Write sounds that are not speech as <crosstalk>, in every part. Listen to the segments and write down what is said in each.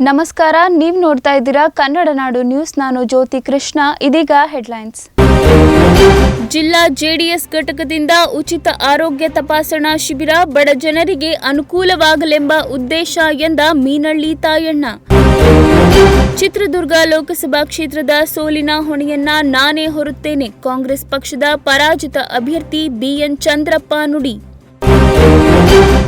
ನಮಸ್ಕಾರ, ನೀವು ನೋಡ್ತಾ ಇದ್ದೀರಾ ಕನ್ನಡ ನಾಡು ನ್ಯೂಸ್. ನಾನು ಜ್ಯೋತಿ ಕೃಷ್ಣ, ಇದೀಗ ಹೆಡ್ಲೈನ್ಸ್. ಜಿಲ್ಲಾ ಜೆಡಿಎಸ್ ಘಟಕದಿಂದ ಉಚಿತ ಆರೋಗ್ಯ ತಪಾಸಣಾ ಶಿಬಿರ ಬಡ ಜನರಿಗೆ ಅನುಕೂಲವಾಗಲೆಂಬ ಉದ್ದೇಶ ಎಂದ ಮೀನಳ್ಳಿ ತಾಯಣ್ಣ. ಚಿತ್ರದುರ್ಗ ಲೋಕಸಭಾ ಕ್ಷೇತ್ರದ ಸೋಲಿನ ಹೊಣೆಯನ್ನ ನಾನೇ ಹೊರುತ್ತೇನೆ. ಕಾಂಗ್ರೆಸ್ ಪಕ್ಷದ ಪರಾಜಿತ ಅಭ್ಯರ್ಥಿ ಬಿಎನ್ ಚಂದ್ರಪ್ಪ ನುಡಿ.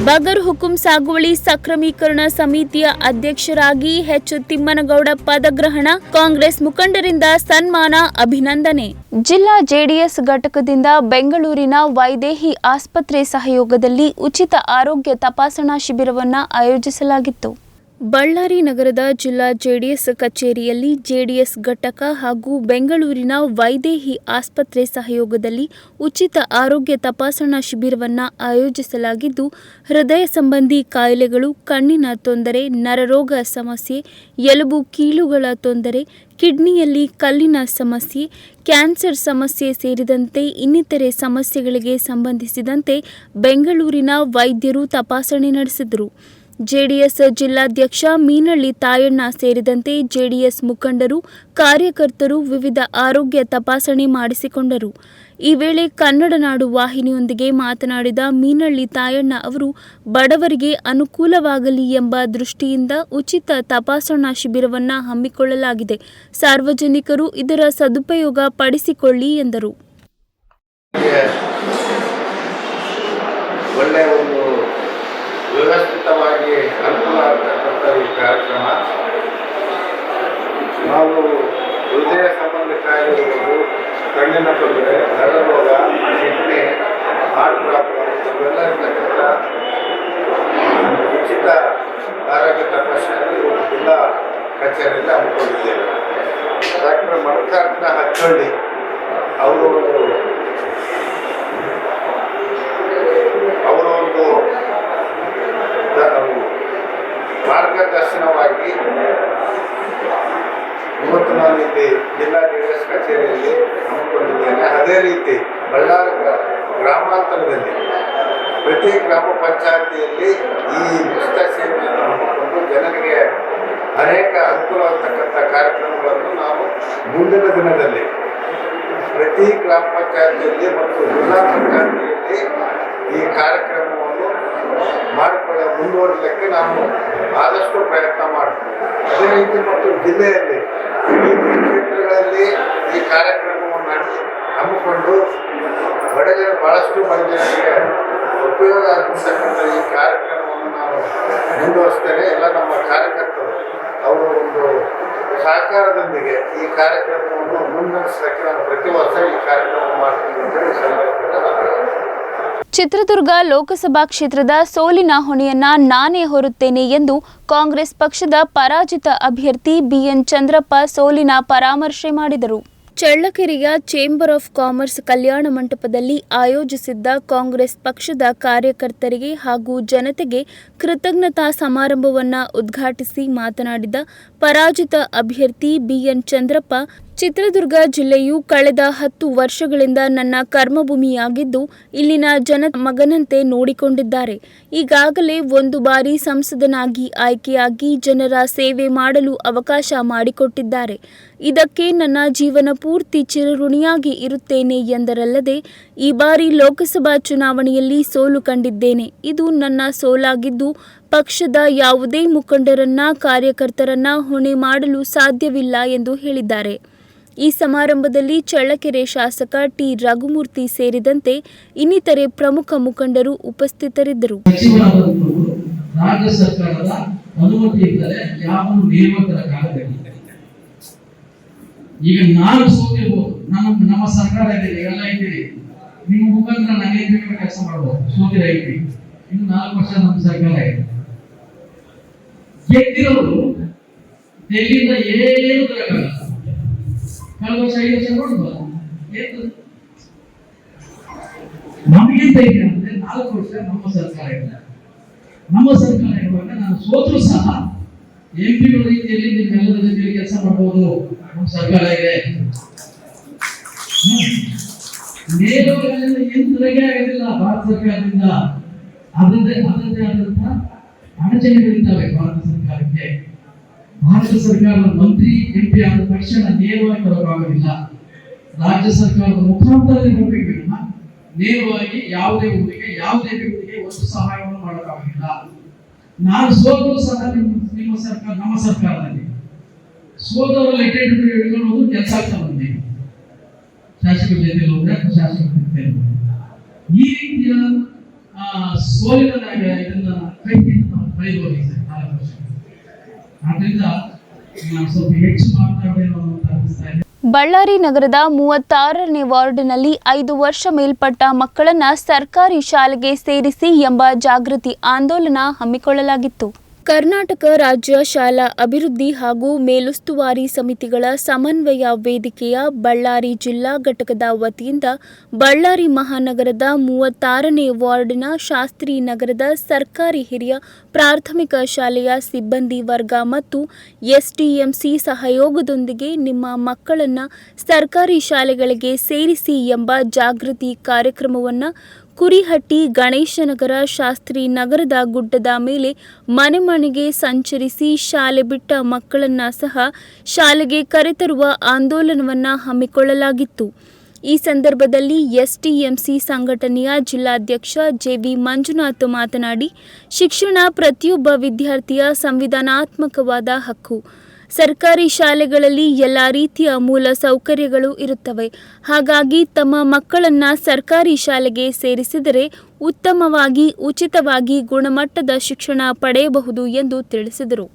ಬಗರ್ ಹುಕುಂ ಸಾಗುವಳಿ ಸಕ್ರಮೀಕರಣ ಸಮಿತಿಯ ಅಧ್ಯಕ್ಷರಾಗಿ ಎಚ್ ತಿಮ್ಮನಗೌಡ ಪದಗ್ರಹಣ, ಕಾಂಗ್ರೆಸ್ ಮುಖಂಡರಿಂದ ಸನ್ಮಾನ, ಅಭಿನಂದನೆ. ಜಿಲ್ಲಾ ಜೆಡಿಎಸ್ ಘಟಕದಿಂದ ಬೆಂಗಳೂರಿನ ವೈದೇಹಿ ಆಸ್ಪತ್ರೆ ಸಹಯೋಗದಲ್ಲಿ ಉಚಿತ ಆರೋಗ್ಯ ತಪಾಸಣಾ ಶಿಬಿರವನ್ನು ಆಯೋಜಿಸಲಾಗಿತ್ತು. ಬಳ್ಳಾರಿ ನಗರದ ಜಿಲ್ಲಾ ಜೆಡಿಎಸ್ ಕಚೇರಿಯಲ್ಲಿ ಜೆಡಿಎಸ್ ಘಟಕ ಹಾಗೂ ಬೆಂಗಳೂರಿನ ವೈದೇಹಿ ಆಸ್ಪತ್ರೆ ಸಹಯೋಗದಲ್ಲಿ ಉಚಿತ ಆರೋಗ್ಯ ತಪಾಸಣಾ ಶಿಬಿರವನ್ನು ಆಯೋಜಿಸಲಾಗಿದ್ದು, ಹೃದಯ ಸಂಬಂಧಿ ಕಾಯಿಲೆಗಳು, ಕಣ್ಣಿನ ತೊಂದರೆ, ನರರೋಗ ಸಮಸ್ಯೆ, ಎಲುಬು ಕೀಳುಗಳ ತೊಂದರೆ, ಕಿಡ್ನಿಯಲ್ಲಿ ಕಲ್ಲಿನ ಸಮಸ್ಯೆ, ಕ್ಯಾನ್ಸರ್ ಸಮಸ್ಯೆ ಸೇರಿದಂತೆ ಇನ್ನಿತರೆ ಸಮಸ್ಯೆಗಳಿಗೆ ಸಂಬಂಧಿಸಿದಂತೆ ಬೆಂಗಳೂರಿನ ವೈದ್ಯರು ತಪಾಸಣೆ ನಡೆಸಿದರು. ಜೆಡಿಎಸ್ ಜಿಲ್ಲಾಧ್ಯಕ್ಷ ಮೀನಳ್ಳಿ ತಾಯಣ್ಣ ಸೇರಿದಂತೆ ಜೆಡಿಎಸ್ ಮುಖಂಡರು, ಕಾರ್ಯಕರ್ತರು ವಿವಿಧ ಆರೋಗ್ಯ ತಪಾಸಣೆ ಮಾಡಿಸಿಕೊಂಡರು. ಈ ವೇಳೆ ಕನ್ನಡ ನಾಡು ವಾಹಿನಿಯೊಂದಿಗೆ ಮಾತನಾಡಿದ ಮೀನಳ್ಳಿ ತಾಯಣ್ಣ ಅವರು, ಬಡವರಿಗೆ ಅನುಕೂಲವಾಗಲಿ ಎಂಬ ದೃಷ್ಟಿಯಿಂದ ಉಚಿತ ತಪಾಸಣಾ ಶಿಬಿರವನ್ನು ಹಮ್ಮಿಕೊಳ್ಳಲಾಗಿದೆ. ಸಾರ್ವಜನಿಕರು ಇದರ ಸದುಪಯೋಗ ಪಡಿಸಿಕೊಳ್ಳಿ ಎಂದರು. ಒಳ್ಳೆಯ ಒಂದು ವ್ಯವಸ್ಥಿತವಾಗಿ ಅನುಕೂಲ ಆಗ್ತಕ್ಕಂಥ ಈ ಕಾರ್ಯಕ್ರಮ. ನಾವು ಹೃದಯ ಸಂಬಂಧ ಕಾಯಿಲೆಗಳು, ಕಣ್ಣಿನ ತೊಂದರೆ ನರರೋಗ ಕಿಡ್ನಿ, ಹಾರ್ಟ್ ಪ್ರಾಬ್ಲಮ್ ಇವೆಲ್ಲ ಇರ್ತಕ್ಕಂಥ ಉಚಿತ ಆರೋಗ್ಯ ತಪಾಸಣೆ ಜಿಲ್ಲಾ ಕಚೇರಿಯಲ್ಲಿ ಹಮ್ಮಿಕೊಂಡಿದ್ದೇವೆ. ಡಾಕ್ಟರ್ ಮಲ್ಲಿಕಾರ್ಜುನ ಒಂದು ಅವರ ಗ್ರಾಮಾಂತರದಲ್ಲಿ ಪ್ರತಿ ಗ್ರಾಮ ಪಂಚಾಯತಿಯಲ್ಲಿ ಈ ಉಚಿತ ಸೇವೆಯನ್ನು ಹಮ್ಮಿಕೊಂಡು ಜನರಿಗೆ ಅನೇಕ ಅನುಕೂಲವಾಗತಕ್ಕಂಥ ಕಾರ್ಯಕ್ರಮಗಳನ್ನು ನಾವು ಮುಂದಿನ ದಿನದಲ್ಲಿ ಪ್ರತಿ ಗ್ರಾಮ ಪಂಚಾಯತಿಯಲ್ಲಿ ಮತ್ತು ಜಿಲ್ಲಾ ಪಂಚಾಯತಿಯಲ್ಲಿ ಈ ಕಾರ್ಯಕ್ರಮವನ್ನು ಮಾಡಿಕೊಳ್ಳ ಮುಂದುವರಿಸಲಿಕ್ಕೆ ನಾವು ಆದಷ್ಟು ಪ್ರಯತ್ನ ಮಾಡ್ತೀವಿ. ಅದೇ ರೀತಿ ಮತ್ತು ಜಿಲ್ಲೆಯಲ್ಲಿ ಈ ಕ್ಷೇತ್ರಗಳಲ್ಲಿ ಈ ಕಾರ್ಯಕ್ರಮವನ್ನು ಹಮ್ಮಿ- ಹಮ್ಮಿಕೊಂಡು ಬಡಜನ ಭಾಳಷ್ಟು ಬಡ ಉಪಯೋಗ ಆಗ್ತಕ್ಕಂಥ ಈ ಕಾರ್ಯಕ್ರಮವನ್ನು ನಾನು ಮುಂದುವರಿಸ್ತೇನೆ ಎಲ್ಲ ನಮ್ಮ ಕಾರ್ಯಕರ್ತರು, ಅವರು ಒಂದು ಸಹಕಾರದೊಂದಿಗೆ ಈ ಕಾರ್ಯಕ್ರಮವನ್ನು ಮುಂದುವರಿಸಲಿಕ್ಕೆ ನಾನು ಪ್ರತಿ ವರ್ಷ ಈ ಕಾರ್ಯಕ್ರಮ ಮಾಡ್ತೀನಿ ಈ ಸಂದರ್ಭದಲ್ಲಿ ಚಿತ್ರದುರ್ಗ ಲೋಕಸಭಾ ಕ್ಷೇತ್ರದ ಸೋಲಿನ ಹೊಣೆಯನ್ನ ನಾನೇ ಹೊರುತ್ತೇನೆ ಎಂದು ಕಾಂಗ್ರೆಸ್ ಪಕ್ಷದ ಪರಾಜಿತ ಅಭ್ಯರ್ಥಿ ಬಿಎನ್ ಚಂದ್ರಪ್ಪ ಸೋಲಿನ ಪರಾಮರ್ಶೆ ಮಾಡಿದರು. ಚಳ್ಳಕೆರೆಯ ಚೇಂಬರ್ ಆಫ್ ಕಾಮರ್ಸ್ ಕಲ್ಯಾಣ ಮಂಟಪದಲ್ಲಿ ಆಯೋಜಿಸಿದ್ದ ಕಾಂಗ್ರೆಸ್ ಪಕ್ಷದ ಕಾರ್ಯಕರ್ತರಿಗೆ ಹಾಗೂ ಜನತೆಗೆ ಕೃತಜ್ಞತಾ ಸಮಾರಂಭವನ್ನು ಉದ್ಘಾಟಿಸಿ ಮಾತನಾಡಿದ ಪರಾಜಿತ ಅಭ್ಯರ್ಥಿ ಬಿಎನ್ ಚಂದ್ರಪ್ಪ ಚಿತ್ರದುರ್ಗ ಜಿಲ್ಲೆಯು ಕಳೆದ ಹತ್ತು ವರ್ಷಗಳಿಂದ ನನ್ನ ಕರ್ಮಭೂಮಿಯಾಗಿದ್ದು, ಇಲ್ಲಿನ ಜನ ಮಗನಂತೆ ನೋಡಿಕೊಂಡಿದ್ದಾರೆ. ಈಗಾಗಲೇ ಒಂದು ಬಾರಿ ಸಂಸದನಾಗಿ ಆಯ್ಕೆಯಾಗಿ ಜನರ ಸೇವೆ ಮಾಡಲು ಅವಕಾಶ ಮಾಡಿಕೊಟ್ಟಿದ್ದಾರೆ. ಇದಕ್ಕೆ ನನ್ನ ಜೀವನ ಪೂರ್ತಿ ಚಿರಋಣಿಯಾಗಿ ಇರುತ್ತೇನೆ ಎಂದರಲ್ಲದೆ, ಈ ಬಾರಿ ಲೋಕಸಭಾ ಚುನಾವಣೆಯಲ್ಲಿ ಸೋಲು ಕಂಡಿದ್ದೇನೆ. ಇದು ನನ್ನ ಸೋಲಾಗಿದ್ದು, ಪಕ್ಷದ ಯಾವುದೇ ಮುಖಂಡರನ್ನ, ಕಾರ್ಯಕರ್ತರನ್ನ ಹೊಣೆ ಮಾಡಲು ಸಾಧ್ಯವಿಲ್ಲ ಎಂದು ಹೇಳಿದ್ದಾರೆ. ಈ ಸಮಾರಂಭದಲ್ಲಿ ಚಳ್ಳಕೆರೆ ಶಾಸಕ ಟಿ ರಘುಮೂರ್ತಿ ಸೇರಿದಂತೆ ಇನ್ನಿತರೆ ಪ್ರಮುಖ ಮುಖಂಡರು ಉಪಸ್ಥಿತರಿದ್ದರು. ರಾಜ್ಯ ಸರ್ಕಾರದ ಅನುಮತಿ ಯಾವನ್ನು ನೇಮಕಕ್ಕಾಗಬೇಕು ಈಗ ನಾನು ಸೋತಿರ್ಬೋದು ನಮ್ಮ ನಮ್ಮ ಸರ್ಕಾರ ಇದೆ ಇವೆಲ್ಲ ಇದ್ದೀರಿ ನಿಮ್ಮ ಮುಖಾಂತರ ನಾನೇನ್ ಕೆಲಸ ಮಾಡ್ಬೋದು. ಸೋತಿರ ಐತಿ ಇನ್ನು ನಾಲ್ಕು ವರ್ಷ ನಮ್ಮ ಸರ್ಕಾರ ಇದೆ. ಗೆದ್ದಿರೋರು ಡೆಲ್ಲಿಯಿಂದ ಏನು ತರಕಾಗಲ್ಲ ಕಳೆದ ವರ್ಷ ಐದು ವರ್ಷ ನೋಡ್ಬೋದು ನಮಗಿಂತ ಇದೆ ಅಂದ್ರೆ ನಾಲ್ಕು ವರ್ಷ ನಮ್ಮ ಸರ್ಕಾರ ಇಲ್ಲ. ನಮ್ಮ ಸರ್ಕಾರ ಇರುವಾಗ ನಾನು ಸೋತರು ಸಹ ಎಂ ಪಿಗಳ ರೀತಿಯಲ್ಲಿ ನಿಮ್ಮೆಲ್ಲರ ಜೊತೆಯಲ್ಲಿ ಕೆಲಸ ಮಾಡಬಹುದು ನಮ್ಮ ಸರ್ಕಾರ ಇದೆ. ಹ್ಮ್. ನೇರವಾಗಿ ಏನು ತೊಂದರೆ ಆಗೋದಿಲ್ಲ ಭಾರತ ಸರ್ಕಾರದಿಂದ. ಅದರದೇ ಅದರದೇ ಆದಂತಹ ಅಡಚಣೆಗಳಿದ್ದಾವೆ ಭಾರತ ಸರ್ಕಾರಕ್ಕೆ. ಭಾರತ ಸರ್ಕಾರದ ಮಂತ್ರಿ ಎಂಪಿ ಆದ ತಕ್ಷಣ ನೇರವಾಗಿ ಕೊಡೋಕ್ಕಾಗೋದಿಲ್ಲ ರಾಜ್ಯ ಸರ್ಕಾರದ ಮುಖಾಂತರದಲ್ಲಿ ಹೋಗಬೇಕು ವಿನಃ ನೇರವಾಗಿ ಯಾವುದೇ ಊರಿಗೆ, ಯಾವುದೇ ವ್ಯಕ್ತಿಗೆ ವಸ್ತು ಸಹಾಯವನ್ನು ಮಾಡೋಕ್ಕಾಗೋದಿಲ್ಲ. ನಾನು ಸೋದರು ಸಹ ನಿಮ್ಮ ನಿಮ್ಮ ಸರ್ಕಾರ, ನಮ್ಮ ಸರ್ಕಾರದಲ್ಲಿ. ಸೋದರ ಲೆಟರ್ ಒಂದು ಕೆಲಸ ಆಗ್ತಾ ಬಂದೆ ಶಾಸಕರ ಜೊತೆಲಿ ಹೋದ್ರೆ ಈ ರೀತಿಯ ಸೋಲಿನ ಕೈ ನಾವು ಸರ್ ನಾಲ್ಕು ವರ್ಷ ಬಳ್ಳಾರಿ ನಗರದ ಮೂವತ್ತಾರನೇ ವಾರ್ಡ್ನಲ್ಲಿ ಐದು ವರ್ಷ ಮೇಲ್ಪಟ್ಟ ಮಕ್ಕಳನ್ನ ಸರ್ಕಾರಿ ಶಾಲೆಗೆ ಸೇರಿಸಿ ಎಂಬ ಜಾಗೃತಿ ಆಂದೋಲನ ಹಮ್ಮಿಕೊಳ್ಳಲಾಗಿತ್ತು. ಕರ್ನಾಟಕ ರಾಜ್ಯ ಶಾಲಾ ಅಭಿವೃದ್ಧಿ ಹಾಗೂ ಮೇಲುಸ್ತುವಾರಿ ಸಮಿತಿಗಳ ಸಮನ್ವಯ ವೇದಿಕೆಯ ಬಳ್ಳಾರಿ ಜಿಲ್ಲಾ ಘಟಕದ ವತಿಯಿಂದ ಬಳ್ಳಾರಿ ಮಹಾನಗರದ ಮೂವತ್ತಾರನೇ ವಾರ್ಡ್ನ ಶಾಸ್ತ್ರಿ ನಗರದ ಸರ್ಕಾರಿ ಹಿರಿಯ ಪ್ರಾಥಮಿಕ ಶಾಲೆಯ ಸಿಬ್ಬಂದಿ ವರ್ಗ ಮತ್ತು ಎಸ್ಡಿಎಂಸಿ ಸಹಯೋಗದೊಂದಿಗೆ ನಿಮ್ಮ ಮಕ್ಕಳನ್ನು ಸರ್ಕಾರಿ ಶಾಲೆಗಳಿಗೆ ಸೇರಿಸಿ ಎಂಬ ಜಾಗೃತಿ ಕಾರ್ಯಕ್ರಮವನ್ನು ಕುರಿಹಟ್ಟಿ ಗಣೇಶನಗರ ಶಾಸ್ತ್ರಿ ನಗರದ ಗುಡ್ಡದ ಮೇಲೆ ಮನೆ ಮನೆಗೆ ಸಂಚರಿಸಿ ಶಾಲೆ ಬಿಟ್ಟ ಮಕ್ಕಳನ್ನ ಸಹ ಶಾಲೆಗೆ ಕರೆತರುವ ಆಂದೋಲನವನ್ನು ಹಮ್ಮಿಕೊಳ್ಳಲಾಗಿತ್ತು. ಈ ಸಂದರ್ಭದಲ್ಲಿ ಎಸ್ಟಿಎಂಸಿ ಸಂಘಟನೆಯ ಜಿಲ್ಲಾಧ್ಯಕ್ಷ ಜೆವಿ ಮಂಜುನಾಥ್ ಮಾತನಾಡಿ, ಶಿಕ್ಷಣ ಪ್ರತಿಯೊಬ್ಬ ವಿದ್ಯಾರ್ಥಿಯ ಸಂವಿಧಾನಾತ್ಮಕವಾದ ಹಕ್ಕು. ಸರ್ಕಾರಿ ಶಾಲೆಗಳಲ್ಲಿ ಎಲ್ಲ ರೀತಿಯ ಮೂಲ ಸೌಕರ್ಯಗಳು ಇರುತ್ತವೆ. ಹಾಗಾಗಿ ತಮ್ಮ ಮಕ್ಕಳನ್ನ ಸರ್ಕಾರಿ ಶಾಲೆಗೆ ಸೇರಿಸಿದರೆ ಉತ್ತಮವಾಗಿ, ಉಚಿತವಾಗಿ ಗುಣಮಟ್ಟದ ಶಿಕ್ಷಣ ಪಡೆಯಬಹುದು ಎಂದು ತಿಳಿಸಿದರು.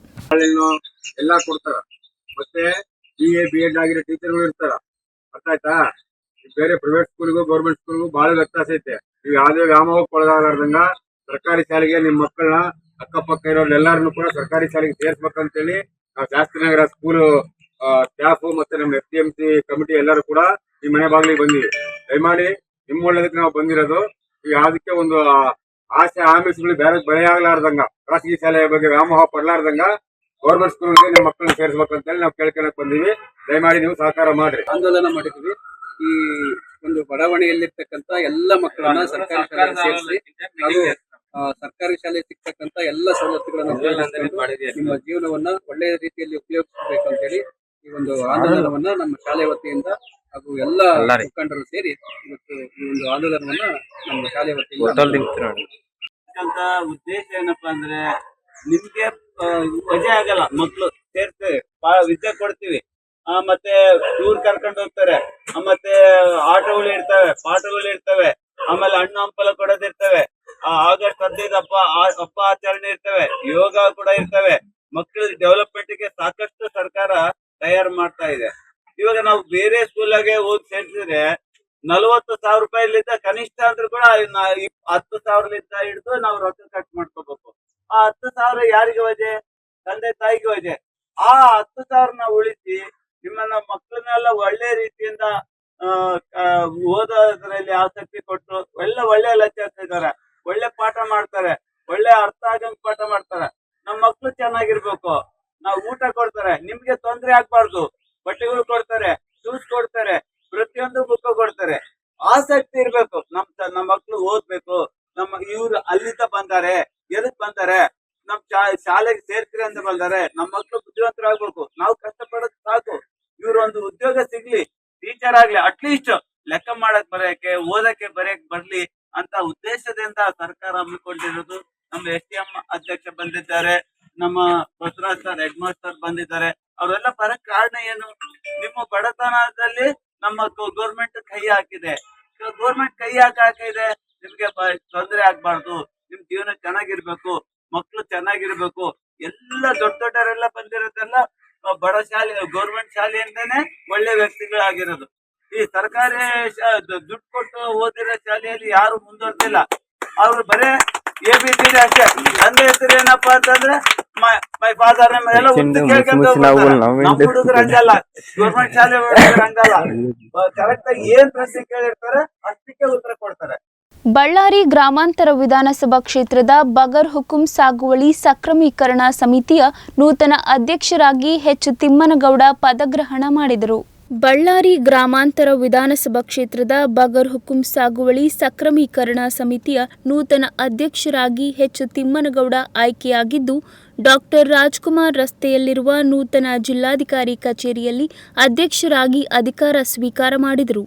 ಎಲ್ಲ ಕೊಡ್ತಾರ. ಮತ್ತೆ ಬಿ ಎ ಬಿ ಎಡ್ ಆಗಿರೋ ಟೀಚರ್ಗಳು ಇರ್ತಾರ. ಅರ್ಥ ಆಯ್ತಾ ಬೇರೆ ಪ್ರೈವೇಟ್ ಸ್ಕೂಲ್ಗೂ ಗೌರ್ಮೆಂಟ್ ಸ್ಕೂಲ್ಗೂ ಬಹಳ ವ್ಯತ್ಯಾಸ ಐತೆ. ನೀವು ಯಾವ್ದೇ ವ್ಯಾಮೋಹಕ್ಕೆ ಸರ್ಕಾರಿ ಶಾಲೆಗೆ ನಿಮ್ಮ ಮಕ್ಕಳನ್ನ ಅಕ್ಕಪಕ್ಕ ಇರೋರು ಎಲ್ಲಾರನ್ನು ಕೂಡ ಸರ್ಕಾರಿ ಶಾಲೆಗೆ ಸೇರ್ಸ್ಬೇಕಂತೇಳಿ ನಾವು ಶಾಸ್ತ್ರಿನಗರ ಸ್ಕೂಲ್ ಸ್ಟಾಫ್ ಮತ್ತೆ ನಮ್ಮ S D M C committee ಎಲ್ಲರೂ ಕೂಡ ಈ ಮನೆ ಬಾಗಿಲಿಗೆ ಬಂದಿವಿ. ದಯಮಾಡಿ ನಿಮ್ಮ ಒಳ್ಳೆದಕ್ಕೆ ನಾವು ಬಂದಿರೋದು. ಈಗ ಅದಕ್ಕೆ ಒಂದು ಆಸೆ ಆಮಿಷಗಳು ಬೇರೆ ಬೆಳೆ ಆಗ್ಲಾರ್ದಂಗ, ಖಾಸಗಿ ಶಾಲೆಯ ಬಗ್ಗೆ ವ್ಯಾಮೋಹ ಪಡ್ಲಾರ್ದಂಗ ಗೌರ್ಮೆಂಟ್ ಸ್ಕೂಲ್ಗೆ ನಿಮ್ಮ ಮಕ್ಕಳನ್ನ ಸೇರಿಸ್ಬೇಕಂತೇಳಿ ನಾವು ಕೇಳ್ಕೊಳಕ್ ಬಂದಿವಿ. ದಯಮಾಡಿ ನೀವು ಸಹಕಾರ ಮಾಡ್ರಿ. ಆಂದೋಲನ ಮಾಡಿದ್ವಿ ಈ ಒಂದು ಬಡಾವಣೆಯಲ್ಲಿರ್ತಕ್ಕಂತ ಎಲ್ಲ ಮಕ್ಕಳನ್ನ ಸರ್ಕಾರ ಸೇರಿಸಿ ಸರ್ಕಾರಿ ಶಾಲೆ ಸಿಗ್ತಕ್ಕಂತ ಎಲ್ಲ ಸವಲತ್ತುಗಳನ್ನು ನಿಮ್ಮ ಜೀವನವನ್ನ ಒಳ್ಳೆಯ ರೀತಿಯಲ್ಲಿ ಉಪಯೋಗಿಸಬೇಕು ಅಂತ ಹೇಳಿ ಈ ಒಂದು ಆಂದೋಲನವನ್ನ ನಮ್ಮ ಶಾಲೆ ವತಿಯಿಂದ ಹಾಗೂ ಎಲ್ಲ ಮುಖಂಡರು ಸೇರಿ ಇವತ್ತು ಈ ಒಂದು ಆಂದೋಲನವನ್ನ ನಮ್ಮ ಶಾಲೆ ವತಿಯಿಂದ ಅಂತ ಉದ್ದೇಶ ಏನಪ್ಪಾ ಅಂದ್ರೆ ನಿಮ್ಗೆ ರಜೆ ವಜೆ ಆಗಲ್ಲ ಮಕ್ಕಳು ಸೇರ್ತೇವೆ ಬಹಳ ವಿದ್ಯೆ ಕೊಡ್ತೀವಿ. ಆ, ಮತ್ತೆ ಟೂರ್ ಕರ್ಕೊಂಡು ಹೋಗ್ತಾರೆ ಮತ್ತೆ ಆಟೋಗಳು ಇರ್ತವೆ ಪಾಠಗಳು ಇರ್ತವೆ ಆಮೇಲೆ ಹಣ್ಣು ಹಂಪಲ ಕೊಡೋದಿರ್ತವೆ. ಆಗಸ್ಟ್ ಹದಿನೈದು ಹಬ್ಬ ಹಬ್ಬ ಆಚರಣೆ ಇರ್ತವೆ, ಯೋಗ ಕೂಡ ಇರ್ತವೆ. ಮಕ್ಕಳ ಡೆವಲಪ್ಮೆಂಟ್ಗೆ ಸಾಕಷ್ಟು ಸರ್ಕಾರ ತಯಾರು ಮಾಡ್ತಾ ಇದೆ. ಇವಾಗ ನಾವು ಬೇರೆ ಸ್ಕೂಲಾಗೆ ಹೋಗಿ ಸೇರಿಸಿದ್ರೆ ನಲವತ್ತು ಸಾವಿರ ರೂಪಾಯಿಲಿಂದ ಕನಿಷ್ಠ ಅಂದ್ರೂ ಕೂಡ ಹತ್ತು ಸಾವಿರಲಿಂದ ಹಿಡಿದು ನಾವು ರೊಕ್ಕ ಕಟ್ ಮಾಡ್ಕೋಬೇಕು. ಆ ಹತ್ತು ಸಾವಿರ ಯಾರಿಗೆ ವಜೆ ತಂದೆ ತಾಯಿಗೆ ವಜೆ ಆ ಹತ್ತು ಸಾವಿರನ ಉಳಿಸಿ ನಿಮ್ಮನ್ನ ಮಕ್ಕಳನ್ನೆಲ್ಲ ಒಳ್ಳೆ ರೀತಿಯಿಂದ ಓದೋದ್ರಲ್ಲಿ ಆಸಕ್ತಿ ಕೊಟ್ಟು ಎಲ್ಲ ಒಳ್ಳೆ ಲಕ್ಷ ಇದ್ದಾರೆ. ಒಳ್ಳೆ ಪಾಠ ಮಾಡ್ತಾರೆ, ಒಳ್ಳೆ ಅರ್ಥ ಆಗಂಗ್ ಪಾಠ ಮಾಡ್ತಾರೆ. ನಮ್ಮ ಮಕ್ಳು ಚೆನ್ನಾಗಿರ್ಬೇಕು. ನಾವು ಊಟ ಕೊಡ್ತಾರೆ, ನಿಮ್ಗೆ ತೊಂದ್ರೆ ಆಗ್ಬಾರ್ದು. ಬಟ್ಟೆಗಳು ಕೊಡ್ತಾರೆ ಶೂಸ್ ಕೊಡ್ತಾರೆ, ಪ್ರತಿಯೊಂದು ಬುಕ್ ಕೊಡ್ತಾರೆ. ಆಸಕ್ತಿ ಇರ್ಬೇಕು. ನಮ್ ನಮ್ಮ ಮಕ್ಳು ಓದ್ಬೇಕು. ನಮ್ಮ ಇವ್ರು ಅಲ್ಲಿಂದ ಬಂದಾರೆ, ಎದಕ್ ಬಂದಾರೆ, ನಮ್ ಶಾಲೆಗೆ ಸೇರ್ತೀರಿ ಅಂತ ಬಂದಾರೆ ನಮ್ಮ ಮಕ್ಳು ಬುದ್ಧಿವಂತರಾಗ್ಬೇಕು. ನಾವು ಕಷ್ಟಪಡೋದು ಸಾಕು. ಇವ್ರೊಂದು ಒಂದು ಉದ್ಯೋಗ ಸಿಗ್ಲಿ. ಟೀಚರ್ ಆಗ್ಲಿ, ಅಟ್ಲೀಸ್ಟ್ ಲೆಕ್ಕ ಮಾಡಕ್ ಬರೆಯಕ್ಕೆ ಓದಕ್ಕೆ ಬರೆಯಕ್ ಬರ್ಲಿ. ಅಂತ ಉದ್ದೇಶದಿಂದ ಸರ್ಕಾರ ಹಮ್ಮಿಕೊಂಡಿರೋದು ನಮ್ಮ ಎಸ್ ಟಿ ಎಂ ಅಧ್ಯಕ್ಷ ಬಂದಿದ್ದಾರೆ, ನಮ್ಮ ಬಸವರಾಜ್ ಸರ್, ಹೆಡ್ ಮಾಸ್ಟರ್ ಬಂದಿದ್ದಾರೆ. ಅವರೆಲ್ಲ ಬರಕ್ ಕಾರಣ ಏನು? ನಿಮ್ಮ ಬಡತನದಲ್ಲಿ ನಮ್ಮ ಗೌರ್ಮೆಂಟ್ ಕೈ ಹಾಕಿದೆ. ಗೌರ್ಮೆಂಟ್ ಕೈ ಹಾಕಿದೆ ನಿಮ್ಗೆ ತೊಂದರೆ ಆಗ್ಬಾರ್ದು. ನಿಮ್ ಜೀವನ ಚೆನ್ನಾಗಿರ್ಬೇಕು, ಮಕ್ಳು ಚೆನ್ನಾಗಿರ್ಬೇಕು. ಎಲ್ಲ ದೊಡ್ಡ ದೊಡ್ಡವರೆಲ್ಲ ಬಂದಿರೋದೆಲ್ಲ ಬಡ ಶಾಲೆ ಗೌರ್ಮೆಂಟ್ ಶಾಲೆಯಿಂದಾನೆ ಒಳ್ಳೆ ವ್ಯಕ್ತಿಗಳಾಗಿರೋದು. ಈ ಸರ್ಕಾರಿ ದುಡ್ಡು ಕೊಟ್ಟು ಓದಿರೋ ಶಾಲೆಯಲ್ಲಿ ಯಾರು ಮುಂದುವರ್ತಿಲ್ಲ ಅವ್ರು ಬರೇ ಎ ಬಿ ಸಿ ಅಷ್ಟೇ. ತಂದೆ ಹೆಸರು ಏನಪ್ಪಾ ಅಂತಂದ್ರೆ ಮೈ ಫಾದರ್ ಎಲ್ಲ ಕೇಳ್ಕೊಂತ ಹುಡುಗರು ಹಂಗಲ್ಲ. ಗೌರ್ಮೆಂಟ್ ಶಾಲೆ ಹಂಗಲ್ಲ. <laughs> ಕರೆಕ್ಟ್ ಆಗಿ ಏನ್ ಪ್ರಶ್ನೆ ಕೇಳಿರ್ತಾರೆ ಅಷ್ಟಕ್ಕೆ ಉತ್ತರ ಕೊಡ್ತಾರೆ. ಬಳ್ಳಾರಿ ಗ್ರಾಮಾಂತರ ವಿಧಾನಸಭಾ ಕ್ಷೇತ್ರದ ಬಗರ್ ಹುಕುಂ ಸಾಗುವಳಿ ಸಕ್ರಮೀಕರಣ ಸಮಿತಿಯ ನೂತನ ಅಧ್ಯಕ್ಷರಾಗಿ ಹೆಚ್ ತಿಮ್ಮನಗೌಡ ಪದಗ್ರಹಣ ಮಾಡಿದರು. ಬಳ್ಳಾರಿ ಗ್ರಾಮಾಂತರ ವಿಧಾನಸಭಾ ಕ್ಷೇತ್ರದ ಬಗರ್ ಹುಕುಂ ಸಾಗುವಳಿ ಸಕ್ರಮೀಕರಣ ಸಮಿತಿಯ ನೂತನ ಅಧ್ಯಕ್ಷರಾಗಿ ಹೆಚ್ ತಿಮ್ಮನಗೌಡ ಆಯ್ಕೆಯಾಗಿದ್ದು ಡಾಕ್ಟರ್ ರಾಜ್ಕುಮಾರ್ ರಸ್ತೆಯಲ್ಲಿರುವ ನೂತನ ಜಿಲ್ಲಾಧಿಕಾರಿ ಕಚೇರಿಯಲ್ಲಿ ಅಧ್ಯಕ್ಷರಾಗಿ ಅಧಿಕಾರ ಸ್ವೀಕಾರ ಮಾಡಿದರು.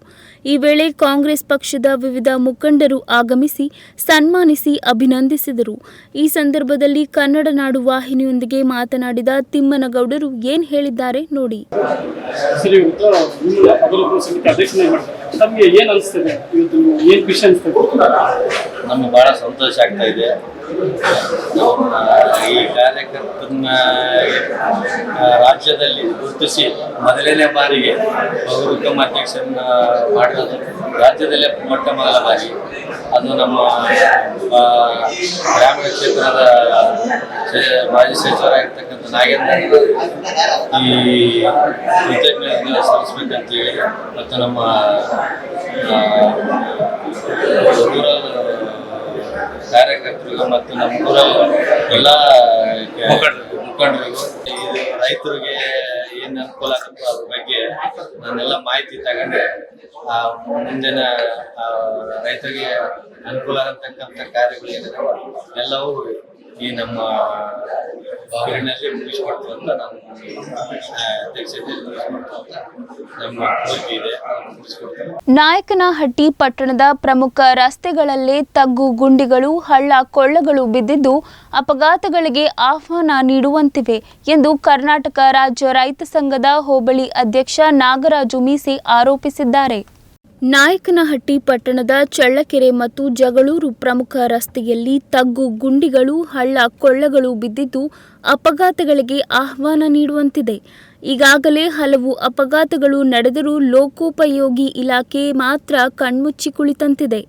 ಈ ವೇಳೆ ಕಾಂಗ್ರೆಸ್ ಪಕ್ಷದ ವಿವಿಧ ಮುಖಂಡರು ಆಗಮಿಸಿ ಸನ್ಮಾನಿಸಿ ಅಭಿನಂದಿಸಿದರು. ಈ ಸಂದರ್ಭದಲ್ಲಿ ಕನ್ನಡ ನಾಡು ವಾಹಿನಿಯೊಂದಿಗೆ ಮಾತನಾಡಿದ ತಿಮ್ಮನಗೌಡರು ಏನ್ ಹೇಳಿದ್ದಾರೆ ನೋಡಿ. ತಮಗೆ ಏನು ಅನಿಸ್ತದೆ? ಇವತ್ತು ಏನ್ ಖುಷಿ ಅನಿಸ್ತದೆ? ನಮಗೆ ಬಹಳ ಸಂತೋಷ ಆಗ್ತಾ ಇದೆ. ನಮ್ಮ ಈ ಕಾರ್ಯಕರ್ತನ ರಾಜ್ಯದಲ್ಲಿ ಗುರುತಿಸಿ ಮೊದಲನೇ ಬಾರಿಗೆ ಅವರು ಉತ್ತಮ ಅಧ್ಯಕ್ಷರನ್ನ ಮಾಡಿರೋದು ರಾಜ್ಯದಲ್ಲೇ ಮೊಟ್ಟ ಮೊದಲ ಬಾರಿ. ಅದು ನಮ್ಮ ಗ್ರಾಮೀಣ ಕ್ಷೇತ್ರದ ಮಾಜಿ ಸಚಿವರಾಗಿರ್ತಕ್ಕಂಥ ನಾಗೇಂದ್ರ ಈ ಕೃತಜ್ಞತೆ ಸಲ್ಲಿಸ್ಬೇಕಂತೇಳಿ ಮತ್ತು ನಮ್ಮ ರೂರಲ್ ಕಾರ್ಯಕರ್ತರಿಗೂ ಮತ್ತು ನಮ್ಮ ಊರಲ್ಲಿ ಎಲ್ಲ ಮುಖಂಡರಿಗೂ ರೈತರಿಗೆ ಏನು ಅನುಕೂಲ ಆಗುತ್ತೋ ಅದ್ರ ಬಗ್ಗೆ ನಾನೆಲ್ಲ ಮಾಹಿತಿ ತಗೊಂಡೆ. ಮುಂದಿನ ರೈತರಿಗೆ ಅನುಕೂಲ ಆಗತಕ್ಕಂಥ ಕಾರ್ಯಗಳು ಏನಿದಾವೆ ಎಲ್ಲವೂ ಈ ನಮ್ಮ ಊರಿನಲ್ಲಿ ಮುಗಿಸ್ಕೊಡ್ತು ಅಂತ ಮುಗಿಸ್ಕೊಡ್ತಾರೆ ನಾಯಕನಹಟ್ಟಿ ಪಟ್ಟಣದ ಪ್ರಮುಖ ರಸ್ತೆಗಳಲ್ಲೇ ತಗ್ಗು ಗುಂಡಿಗಳು, ಹಳ್ಳ ಕೊಳ್ಳಗಳು ಬಿದ್ದಿದ್ದು ಅಪಘಾತಗಳಿಗೆ ಆಹ್ವಾನ ನೀಡುವಂತಿವೆ ಎಂದು ಕರ್ನಾಟಕ ರಾಜ್ಯ ರೈತ ಸಂಘದ ಹೋಬಳಿ ಅಧ್ಯಕ್ಷ ನಾಗರಾಜು ಮೀಸೆ ಆರೋಪಿಸಿದ್ದಾರೆ. ನಾಯಕನಹಟ್ಟಿ ಪಟ್ಟಣದ ಚಳ್ಳಕೆರೆ ಮತ್ತು ಜಗಳೂರು ಪ್ರಮುಖ ರಸ್ತೆಯಲ್ಲಿ ತಗ್ಗು ಗುಂಡಿಗಳು, ಹಳ್ಳ ಕೊಳ್ಳಗಳು ಬಿದ್ದಿದ್ದು ಅಪಘಾತಗಳಿಗೆ ಆಹ್ವಾನ ನೀಡುವಂತಿದೆ. ಈಗಾಗಲೇ ಹಲವು ಅಪಘಾತಗಳು ನಡೆದರೂ ಲೋಕೋಪಯೋಗಿ ಇಲಾಖೆ ಮಾತ್ರ ಕಣ್ಮುಚ್ಚಿ ಕುಳಿತಂತಿದೆ.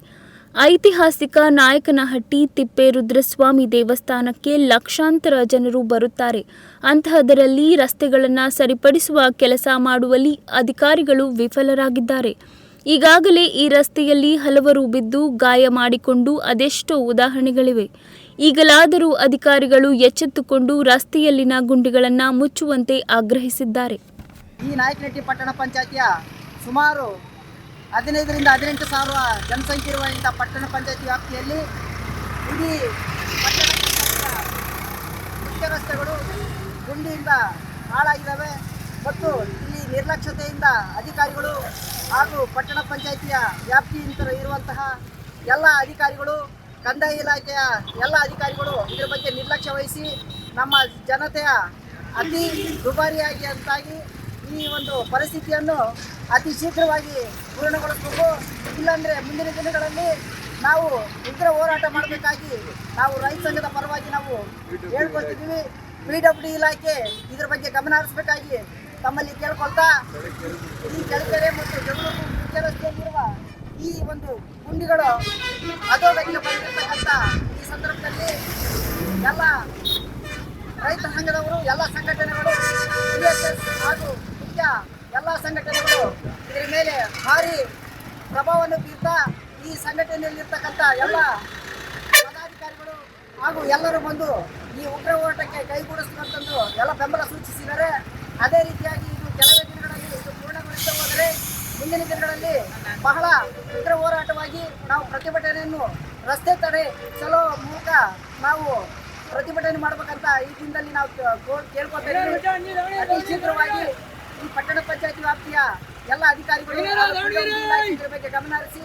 ಐತಿಹಾಸಿಕ ನಾಯಕನಹಟ್ಟಿ ತಿಪ್ಪೇರುದ್ರಸ್ವಾಮಿ ದೇವಸ್ಥಾನಕ್ಕೆ ಲಕ್ಷಾಂತರ ಜನರು ಬರುತ್ತಾರೆ. ಅಂತಹದರಲ್ಲಿ ರಸ್ತೆಗಳನ್ನು ಸರಿಪಡಿಸುವ ಕೆಲಸ ಮಾಡುವಲ್ಲಿ ಅಧಿಕಾರಿಗಳು ವಿಫಲರಾಗಿದ್ದಾರೆ. ಈಗಾಗಲೇ ಈ ರಸ್ತೆಯಲ್ಲಿ ಹಲವರು ಬಿದ್ದು ಗಾಯ ಮಾಡಿಕೊಂಡು ಅದೆಷ್ಟೋ ಉದಾಹರಣೆಗಳಿವೆ. ಈಗಲಾದರೂ ಅಧಿಕಾರಿಗಳು ಎಚ್ಚೆತ್ತುಕೊಂಡು ರಸ್ತೆಯಲ್ಲಿನ ಗುಂಡಿಗಳನ್ನು ಮುಚ್ಚುವಂತೆ ಆಗ್ರಹಿಸಿದ್ದಾರೆ. ಈ ನಾಯಕನಹಟ್ಟಿ ಪಟ್ಟಣ ಪಂಚಾಯತಿಯ ಸುಮಾರು ಹದಿನೈದರಿಂದ ಹದಿನೆಂಟು ಸಾವಿರ ಜನಸಂಖ್ಯೆ ಇರುವ ಇಂಥ ಪಟ್ಟಣ ಪಂಚಾಯತಿ ವ್ಯಾಪ್ತಿಯಲ್ಲಿ ಇಡೀ ಪಟ್ಟಣ ಮುಖ್ಯ ರಸ್ತೆಗಳು ಗುಂಡಿಯಿಂದ ಹಾಳಾಗಿದ್ದಾವೆ. ಮತ್ತು ಇಲ್ಲಿ ನಿರ್ಲಕ್ಷ್ಯತೆಯಿಂದ ಅಧಿಕಾರಿಗಳು ಹಾಗೂ ಪಟ್ಟಣ ಪಂಚಾಯತಿಯ ವ್ಯಾಪ್ತಿಯಿಂದ ಇರುವಂತಹ ಎಲ್ಲ ಅಧಿಕಾರಿಗಳು, ಕಂದಾಯ ಇಲಾಖೆಯ ಎಲ್ಲ ಅಧಿಕಾರಿಗಳು ಇದರ ಬಗ್ಗೆ ನಿರ್ಲಕ್ಷ್ಯ ವಹಿಸಿ ನಮ್ಮ ಜನತೆಯ ಅತಿ ದುಬಾರಿಯಾಗಿ ಅಂತಾಗಿ ಈ ಒಂದು ಪರಿಸ್ಥಿತಿಯನ್ನು ಅತಿ ಶೀಘ್ರವಾಗಿ ಪೂರ್ಣಗೊಳಿಸಬೇಕು. ಇಲ್ಲಾಂದರೆ ಮುಂದಿನ ದಿನಗಳಲ್ಲಿ ನಾವು ಉಗ್ರ ಹೋರಾಟ ಮಾಡಬೇಕಾಗಿ ನಾವು ರೈತ ಸಂಘದ ಪರವಾಗಿ ನಾವು ಹೇಳ್ಕೊತಿದ್ದೀವಿ ಪಿ ಡಬ್ಲ್ಯೂ ಇಲಾಖೆ ಇದರ ಬಗ್ಗೆ ಗಮನ ಹರಿಸಬೇಕಾಗಿ ತಮ್ಮಲ್ಲಿ ಕೇಳ್ಕೊಳ್ತಾ ಈ ಕೆಳಗಡೆ ಮತ್ತು ಜಗಳೂರು ಮುಖ್ಯ ಈ ಒಂದು ಗುಂಡಿಗಳು ಅಧೋಗತಿಗೆ ಬಂದಿರತಕ್ಕಂಥ ಈ ಸಂದರ್ಭದಲ್ಲಿ ಎಲ್ಲ ರೈತ ಸಂಘದವರು, ಎಲ್ಲ ಸಂಘಟನೆಗಳು ಹಾಗೂ ಮುಖ್ಯ ಎಲ್ಲ ಸಂಘಟನೆಗಳು ಇದರ ಮೇಲೆ ಭಾರಿ ಪ್ರಭಾವವನ್ನು ಬೀರ್ತಾ ಈ ಸಂಘಟನೆಯಲ್ಲಿರ್ತಕ್ಕಂಥ ಎಲ್ಲ ಪದಾಧಿಕಾರಿಗಳು ಹಾಗೂ ಎಲ್ಲರೂ ಬಂದು ಈ ಉಗ್ರ ಹೋರಾಟಕ್ಕೆ ಕೈಗೂಡಿಸುವಂತಂದು ಎಲ್ಲ ಬೆಂಬಲ ಸೂಚಿಸಿದರೆ ಅದೇ ರೀತಿಯಾಗಿ ಇದು ಕೆಲವೇ ದಿನಗಳಲ್ಲಿ ಇದು ಪೂರ್ಣಗೊಳಿಸದೆ ಹೋದರೆ ಮುಂದಿನ ದಿನಗಳಲ್ಲಿ ಬಹಳ ಉಗ್ರ ಹೋರಾಟವಾಗಿ ನಾವು ಪ್ರತಿಭಟನೆಯನ್ನು ರಸ್ತೆ ತಡೆ ಚಲೋ ಮೂಲಕ ನಾವು ಪ್ರತಿಭಟನೆ ಮಾಡಬೇಕಂತ ಈ ದಿನದಲ್ಲಿ ನಾವು ಕೇಳ್ಕೊತೇವೆ ಕೇಳ್ಕೊತಾ ಇದ್ದೀವಿ. ಅತಿ ಶೀಘ್ರವಾಗಿ ಈ ಪಟ್ಟಣ ಪಂಚಾಯತಿ ವ್ಯಾಪ್ತಿಯ ಎಲ್ಲ ಅಧಿಕಾರಿಗಳು ಬಗ್ಗೆ ಗಮನ ಹರಿಸಿ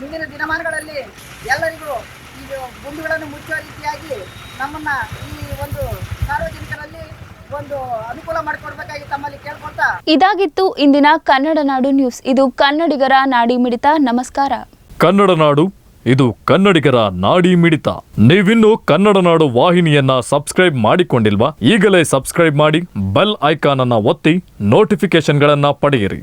ಮುಂದಿನ ದಿನಮಾನಗಳಲ್ಲಿ ಎಲ್ಲರಿಗೂ ಈ ಗುಂಡುಗಳನ್ನು ಮುಚ್ಚುವ ರೀತಿಯಾಗಿ ನಮ್ಮನ್ನ ಈ ಒಂದು ಸಾರ್ವಜನಿಕರಲ್ಲಿ ಒಂದು ಅನುಕೂಲ ಮಾಡಿಕೊಡ್ಬೇಕಾಗಿ ತಮ್ಮಲ್ಲಿ ಕೇಳ್ಕೊಳ್ತಾ? ಇದಾಗಿತ್ತು ಇಂದಿನ ಕನ್ನಡ ನಾಡು ನ್ಯೂಸ್. ಇದು ಕನ್ನಡಿಗರ ನಾಡಿ ಮಿಡಿತ. ನಮಸ್ಕಾರ. ಕನ್ನಡ ನಾಡು ಇದು ಕನ್ನಡಿಗರ ನಾಡಿ ಮಿಡಿತ. ನೀವಿನ್ನು ಕನ್ನಡ ನಾಡು ವಾಹಿನಿಯನ್ನ ಸಬ್ಸ್ಕ್ರೈಬ್ ಮಾಡಿಕೊಂಡಿಲ್ವಾ? ಈಗಲೇ ಸಬ್ಸ್ಕ್ರೈಬ್ ಮಾಡಿ ಬೆಲ್ ಐಕಾನ್ ಅನ್ನ ಒತ್ತಿ ನೋಟಿಫಿಕೇಶನ್ಗಳನ್ನ ಪಡೆಯಿರಿ.